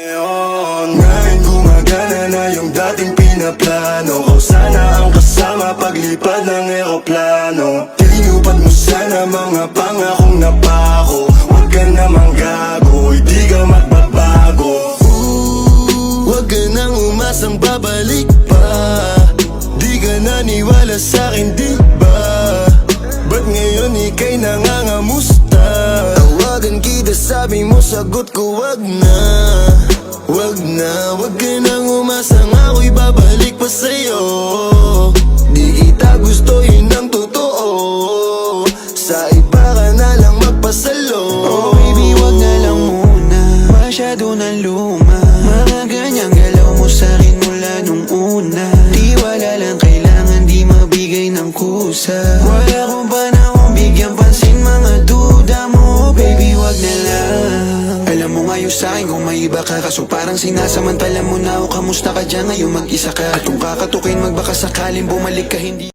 Ngayon, ngayon gumagana na yung dating pinaplano Kau sana ang kasama paglipad ng eroplano. Tinupad mo sana mga pangakong napako. Huwag ka namang gago, hindi ka magbabago. Ooh, Huwag ka nang umasang babalik pa. Di ka naniwala sa'kin, di ba? Ba't ngayon ika'y nangangamusta? Sabi mo, sagot ko, wag na. Wag na, wag ka nang umasang ako'y babalik pa sa'yo. Di kita gusto, yun ang totoo. Sa iba ka na lang magpasalo. Oh baby, wag na lang muna. Masyado na luma. Mga ganyang galaw mo sa'kin mula nung una. Di wala lang kailangan di mabigay ng kusa. Wala kong panahon Alam mo ngayon sa'kin kung may iba ka Kaso parang sinasamantala mo na ako. Kamusta ka dyan? Ngayon mag-isa ka. At kung kakatukin magbaka sakalin bumalik ka hindi